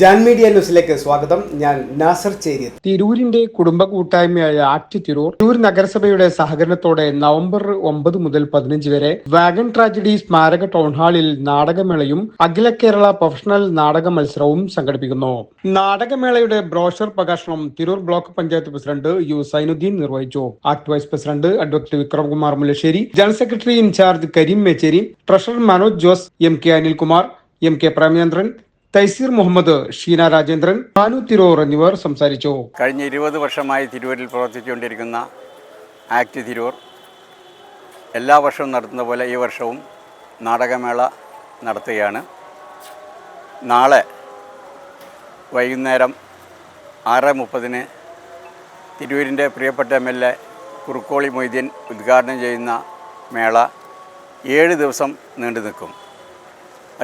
ജാൻ ന്യൂസിലേക്ക് സ്വാഗതം. ഞാൻ നാസർ ചേരി തിരൂരിന്റെ കുടുംബ കൂട്ടായ്മയായ ആക്ട് തിരൂർ തിരൂർ നഗരസഭയുടെ സഹകരണത്തോടെ നവംബർ ഒമ്പത് മുതൽ പതിനഞ്ച് വരെ വാഗൺ ട്രാജഡി സ്മാരക ടൗൺഹാളിൽ നാടകമേളയും അഖില കേരള പ്രൊഫഷണൽ നാടക മത്സരവും സംഘടിപ്പിക്കുന്നു. നാടകമേളയുടെ ബ്രോഷർ പ്രകാശനം Tirur block panchayat president U Sainuddin നിർവഹിച്ചു. ACT vice president advocate Vikramkumar Mullassery general secretary incharge Kareem Mecheri treasurer Manoj Jose M K Anilkumar M K Premachandran Thaiseer Muhammad Sheena Rajendran Bhanu Tirur എന്നിവർ സംസാരിച്ചു. കഴിഞ്ഞ ഇരുപത് വർഷമായി തിരൂരിൽ പ്രവർത്തിച്ചുകൊണ്ടിരിക്കുന്ന act Tirur എല്ലാ വർഷവും നടത്തുന്ന പോലെ ഈ വർഷവും നാടകമേള നടത്തുകയാണ്. നാളെ വൈകുന്നേരം ആറ് മുപ്പതിന് തിരൂരിന്റെ പ്രിയപ്പെട്ട M L A Kurukkoli Moideen ഉദ്ഘാടനം ചെയ്യുന്ന മേള ഏഴ് ദിവസം നീണ്ടു നിൽക്കും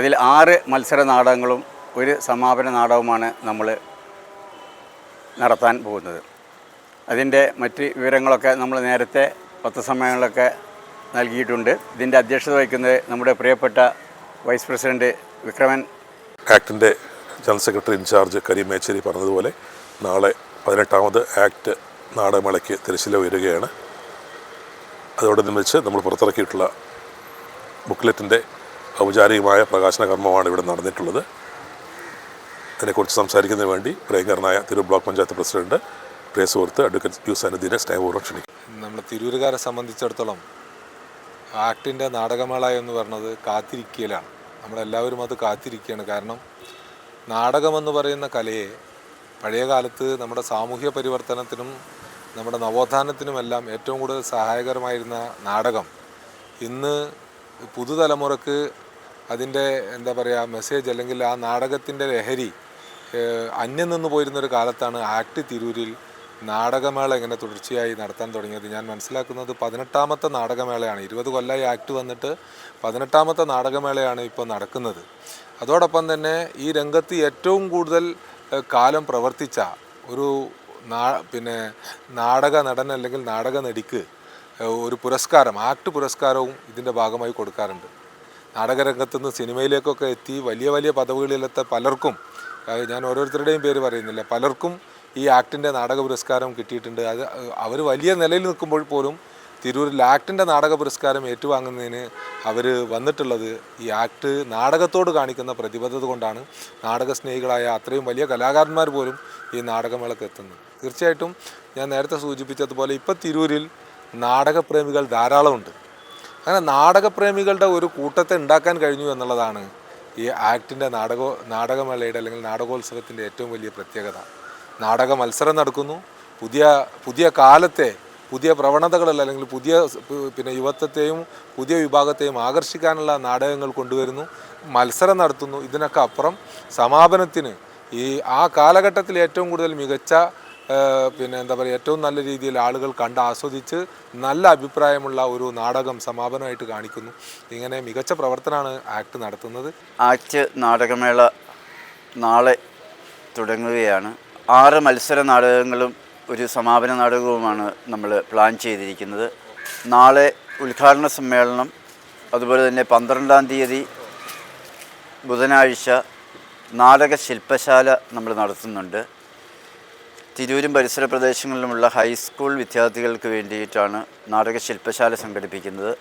അതിൽ ആറ് മത്സര നാടകങ്ങളും ഒരു സമാപന നാടകവുമാണ് നമ്മൾ നടത്താൻ പോകുന്നത്. അതിന്റെ മറ്റ് വിവരങ്ങളൊക്കെ നമ്മൾ നേരത്തെ പത്രസമ്മേളനങ്ങളൊക്കെ നൽകിയിട്ടുണ്ട്. ഇതിന്റെ അധ്യക്ഷത വഹിക്കുന്നത് നമ്മുടെ പ്രിയപ്പെട്ട vice president Vikraman. ആക്ടിന്റെ general secretary incharge Kareem Mecheri പറഞ്ഞതുപോലെ നാളെ പതിനെട്ടാമത് ആക്ട് നാടകമേളയ്ക്ക് തിരശ്ശീല ഉയരുകയാണ്. അതോടനുബന്ധിച്ച് നമ്മൾ പുറത്തിറക്കിയിട്ടുള്ള ബുക്ക്ലെറ്റിന്റെ ഔപചാരികമായ പ്രകാശന കർമ്മമാണ് ഇവിടെ നടന്നിട്ടുള്ളത്. അതിനെക്കുറിച്ച് സംസാരിക്കുന്നതിന് വേണ്ടി പ്രിയങ്കരനായ തിരൂർ ബ്ലോക്ക് പഞ്ചായത്ത് പ്രസിഡന്റ് പ്രിയ സുഹൃത്ത് അഡ്വക്കേറ്റ് യു സനുദ്ദീനെ സ്നേഹപൂർവം ക്ഷണിക്കും നമ്മൾ തിരൂരുകാരെ സംബന്ധിച്ചിടത്തോളം ആക്ടിന്റെ നാടകമേള എന്ന് പറഞ്ഞത് കാത്തിരിക്കലാണ്. നമ്മളെല്ലാവരും അത് കാത്തിരിക്കുകയാണ്. കാരണം നാടകമെന്ന് പറയുന്ന കലയെ പഴയ കാലത്ത് നമ്മുടെ സാമൂഹ്യ പരിവർത്തനത്തിനും നമ്മുടെ നവോത്ഥാനത്തിനുമെല്ലാം ഏറ്റവും കൂടുതൽ സഹായകരമായിരുന്ന നാടകം ഇന്ന് പുതുതലമുറക്ക് അതിന്റെ എന്താ പറയുക മെസ്സേജ് അല്ലെങ്കിൽ ആ നാടകത്തിന്റെ ലഹരി അന്യം നിന്ന് പോയിരുന്നൊരു കാലത്താണ് ആക്ട് തിരൂരിൽ നാടകമേള ഇങ്ങനെ തുടർച്ചയായി നടത്താൻ തുടങ്ങിയത്. ഞാൻ മനസ്സിലാക്കുന്നത് പതിനെട്ടാമത്തെ നാടകമേളയാണ്. ഇരുപത് കൊല്ലമായി ആക്ട് വന്നിട്ട് പതിനെട്ടാമത്തെ നാടകമേളയാണ് ഇപ്പോൾ നടക്കുന്നത്. അതോടൊപ്പം തന്നെ ഈ രംഗത്ത് ഏറ്റവും കൂടുതൽ കാലം പ്രവർത്തിച്ച ഒരു നാ പിന്നെ നാടക നടൻ അല്ലെങ്കിൽ നാടക നടിക്ക് ഒരു പുരസ്കാരം ആക്ട് പുരസ്കാരവും ഇതിന്റെ ഭാഗമായി കൊടുക്കാറുണ്ട്. നാടകരംഗത്ത് നിന്ന് സിനിമയിലേക്കൊക്കെ എത്തി വലിയ വലിയ പദവികളിലെത്ത പലർക്കും ഞാൻ ഓരോരുത്തരുടെയും പേര് പറയുന്നില്ല പലർക്കും ഈ ആക്ടിന്റെ നാടക പുരസ്കാരം കിട്ടിയിട്ടുണ്ട്. അത് അവർ വലിയ നിലയിൽ നിൽക്കുമ്പോൾ പോലും തിരൂരിൽ ആക്ടിന്റെ നാടക പുരസ്കാരം ഏറ്റുവാങ്ങുന്നതിന് അവർ വന്നിട്ടുള്ളത് ഈ ആക്ട് നാടകത്തോട് കാണിക്കുന്ന പ്രതിബദ്ധത കൊണ്ടാണ് നാടക സ്നേഹികളായ അത്രയും വലിയ കലാകാരന്മാർ പോലും ഈ നാടകമേളക്ക് എത്തുന്നത്. തീർച്ചയായിട്ടും ഞാൻ നേരത്തെ സൂചിപ്പിച്ചതുപോലെ ഇപ്പോൾ തിരൂരിൽ നാടകപ്രേമികൾ ധാരാളമുണ്ട്. അങ്ങനെ നാടകപ്രേമികളുടെ ഒരു കൂട്ടത്തെ ഉണ്ടാക്കാൻ കഴിഞ്ഞു എന്നുള്ളതാണ് ഈ ആക്ടിന്റെ നാടക നാടകമേളയുടെ അല്ലെങ്കിൽ നാടകോത്സവത്തിന്റെ ഏറ്റവും വലിയ പ്രത്യേകത. നാടക മത്സരം നടക്കുന്നു. പുതിയ പുതിയ കാലത്തെ പുതിയ പ്രവണതകളിൽ അല്ലെങ്കിൽ പുതിയ പിന്നെ യുവത്വത്തെയും പുതിയ വിഭാഗത്തെയും ആകർഷിക്കാനുള്ള നാടകങ്ങൾ കൊണ്ടുവരുന്നു. മത്സരം നടത്തുന്നു. ഇതിനൊക്കെ അപ്പുറം സമാപനത്തിന് ഈ ആ കാലഘട്ടത്തിൽ ഏറ്റവും കൂടുതൽ മികച്ച പിന്നെ എന്താ പറയുക ഏറ്റവും നല്ല രീതിയിൽ ആളുകൾ കണ്ട് ആസ്വദിച്ച് നല്ല അഭിപ്രായമുള്ള ഒരു നാടകം സമാപനമായിട്ട് കാണിക്കുന്നു. ഇങ്ങനെ മികച്ച പ്രവർത്തനമാണ് ആക്ട് നടത്തുന്നത്. ആക്ട് നാടകമേള നാളെ തുടങ്ങുകയാണ്. ആറ് മത്സര നാടകങ്ങളും ഒരു സമാപന നാടകവുമാണ് നമ്മൾ പ്ലാൻ ചെയ്തിരിക്കുന്നത്. നാളെ ഉദ്ഘാടന സമ്മേളനം അതുപോലെ തന്നെ പന്ത്രണ്ടാം തീയതി ബുധനാഴ്ച നാടക ശില്പശാല നമ്മൾ നടത്തുന്നുണ്ട്. തിരൂരും പരിസര പ്രദേശങ്ങളിലുമുള്ള ഹൈസ്കൂൾ വിദ്യാർത്ഥികൾക്ക് വേണ്ടിയിട്ടാണ് നാടക ശില്പശാല സംഘടിപ്പിക്കുന്നത്.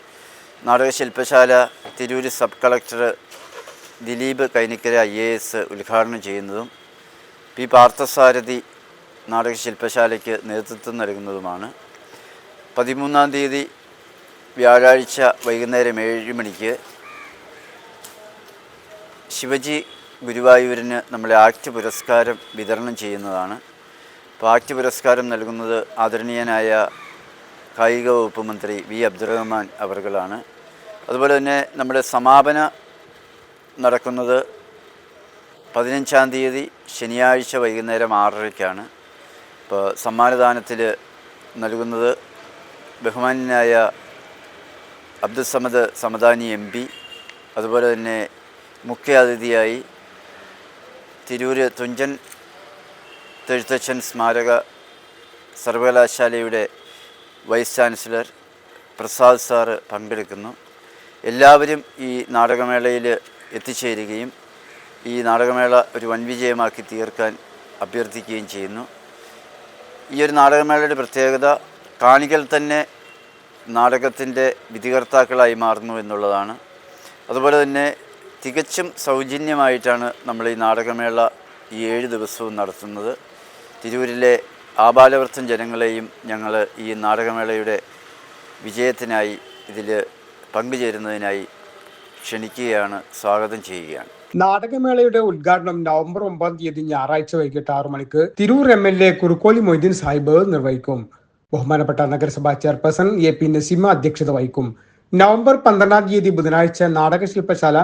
നാടക ശില്പശാല Tirur sub collector Dileep Kainikkara I A S ഉദ്ഘാടനം ചെയ്യുന്നതും പി പാർത്ഥസാരഥി നാടക ശില്പശാലയ്ക്ക് നേതൃത്വം നൽകുന്നതുമാണ്. പതിമൂന്നാം തീയതി വ്യാഴാഴ്ച വൈകുന്നേരം ഏഴ് മണിക്ക് ശിവജി ഗുരുവായൂരിന് നമ്മളെ ആക്ട് പുരസ്കാരം വിതരണം ചെയ്യുന്നതാണ്. ആക്ട് പുരസ്കാരം നൽകുന്നത് ആദരണീയനായ കായിക വകുപ്പ് മന്ത്രി വി. അബ്ദുറഹ്മാൻ അവർകളാണ്. അതുപോലെ തന്നെ നമ്മുടെ സമാപന നടക്കുന്നത് പതിനഞ്ചാം തീയതി ശനിയാഴ്ച വൈകുന്നേരം ആറരയ്ക്കാണ്. ഇപ്പോൾ സമ്മാനദാനത്തിൽ നൽകുന്നത് ബഹുമാനായ അബ്ദുസമദ് സമദാനി എം പി അതുപോലെ തന്നെ മുഖ്യ അതിഥിയായി തിരൂര് തുഞ്ചൻ തെഴുത്തച്ഛൻ സ്മാരക സർവകലാശാലയുടെ വൈസ് ചാൻസലർ പ്രസാദ് സാറ് പങ്കെടുക്കുന്നു. എല്ലാവരും ഈ നാടകമേളയിൽ എത്തിച്ചേരുകയും ഈ നാടകമേള ഒരു വൻ വിജയമാക്കി തീർക്കാൻ അഭ്യർത്ഥിക്കുകയും ചെയ്യുന്നു. ഈ ഒരു നാടകമേളയുടെ പ്രത്യേകത കാണികൾ തന്നെ നാടകത്തിന്റെ വിധികർത്താക്കളായി മാറുന്നു എന്നുള്ളതാണ്. അതുപോലെ തന്നെ തികച്ചും സൗജന്യമായിട്ടാണ് നമ്മൾ ഈ നാടകമേള ഈ ഏഴ് ദിവസവും നടത്തുന്നത്. തിരൂരിലെ ആബാലവൃത്തം ജനങ്ങളെയും ഞങ്ങൾ ഈ നാടകമേളയുടെ വിജയത്തിനായി ഇതിൽ പങ്കുചേരുന്നതിനായി ക്ഷണിക്കുകയാണ് സ്വാഗതം ചെയ്യുകയാണ്. നാടകമേളയുടെ ഉദ്ഘാടനം നവംബർ ഒമ്പതാം തീയതി ഞായറാഴ്ച വൈകിട്ട് ആറു മണിക്ക് Tirur M L A Kurukkoli Moideen Sahib നിർവഹിക്കും. ബഹുമാനപ്പെട്ട നഗരസഭാ ചെയർപേഴ്സൺ എ പി നസീമ അധ്യക്ഷത വഹിക്കും. നവംബർ പന്ത്രണ്ടാം തീയതി ബുധനാഴ്ച നാടകശില്പശാല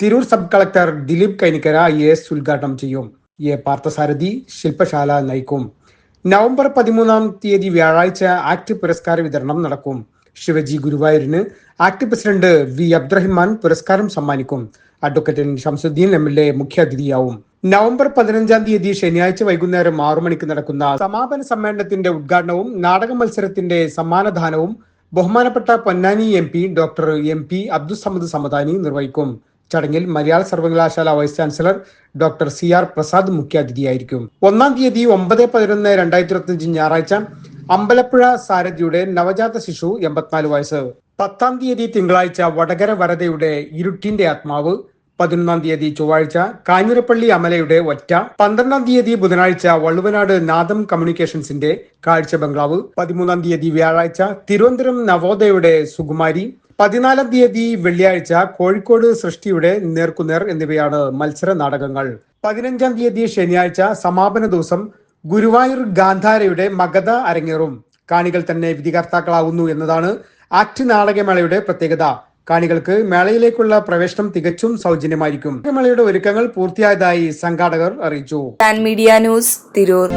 Tirur sub collector Dileep Kainikkara I S ഉദ്ഘാടനം ചെയ്യും. എ പാർത്ഥസാരഥി ശില്പശാല നയിക്കും. നവംബർ പതിമൂന്നാം തീയതി വ്യാഴാഴ്ച ആക്ട് പുരസ്കാര വിതരണം നടക്കും. ശിവജി ഗുരുവായൂരിന് ആക്ട് പ്രസിഡന്റ് വി അബ്ദുറഹിമാൻ പുരസ്കാരം സമ്മാനിക്കും. Advocate Shamsuddin M L A മുഖ്യാതിഥിയാവും. November പതിനഞ്ചാം തീയതി ശനിയാഴ്ച വൈകുന്നേരം ആറു മണിക്ക് നടക്കുന്ന സമാപന സമ്മേളനത്തിന്റെ ഉദ്ഘാടനവും നാടക മത്സരത്തിന്റെ സമ്മാനദാനവും ബഹുമാനപ്പെട്ട Ponnani M doctor M P Abdussamad Samadani നിർവഹിക്കും. ചടങ്ങിൽ മലയാള സർവകലാശാല vice chancellor doctor C R Prasad മുഖ്യാതിഥിയായിരിക്കും. ഒന്നാം തീയതി ഒമ്പത് പതിനൊന്ന് രണ്ടായിരത്തി ഇരുപത്തിയഞ്ച് ഞായറാഴ്ച അമ്പലപ്പുഴ സാരഥിയുടെ നവജാത ശിശു എൺപത്തിനാല് വയസ്സ്. പത്താം തീയതി തിങ്കളാഴ്ച വടകര വരതയുടെ ഇരുട്ടിന്റെ ആത്മാവ്. പതിനൊന്നാം തീയതി ചൊവ്വാഴ്ച കാഞ്ഞിരപ്പള്ളി അമലയുടെ ഒറ്റ. പന്ത്രണ്ടാം തീയതി ബുധനാഴ്ച വള്ളുവനാട് നാദം കമ്മ്യൂണിക്കേഷൻസിന്റെ കാഴ്ച ബംഗ്ലാവ്. പതിമൂന്നാം തീയതി വ്യാഴാഴ്ച തിരുവനന്തപുരം നവോദയയുടെ സുകുമാരി. പതിനാലാം തീയതി വെള്ളിയാഴ്ച കോഴിക്കോട് സൃഷ്ടിയുടെ നേർക്കുനേർ എന്നിവയാണ് മത്സര നാടകങ്ങൾ. പതിനഞ്ചാം തീയതി ശനിയാഴ്ച സമാപന ദിവസം ഗുരുവായൂർ ഗാന്ധാരയുടെ മഗധ അരങ്ങേറും. കാണികൾ തന്നെ വിധികർത്താക്കളാവുന്നു എന്നതാണ് ആക്ട് നാടകമേളയുടെ പ്രത്യേകത. കാണികൾക്ക് മേളയിലേക്കുള്ള പ്രവേശനം തികച്ചും സൗജന്യമായിരിക്കും. മേളയുടെ ഒരുക്കങ്ങൾ പൂർത്തിയായതായി സംഘാടകർ അറിയിച്ചു. Media news Tirur.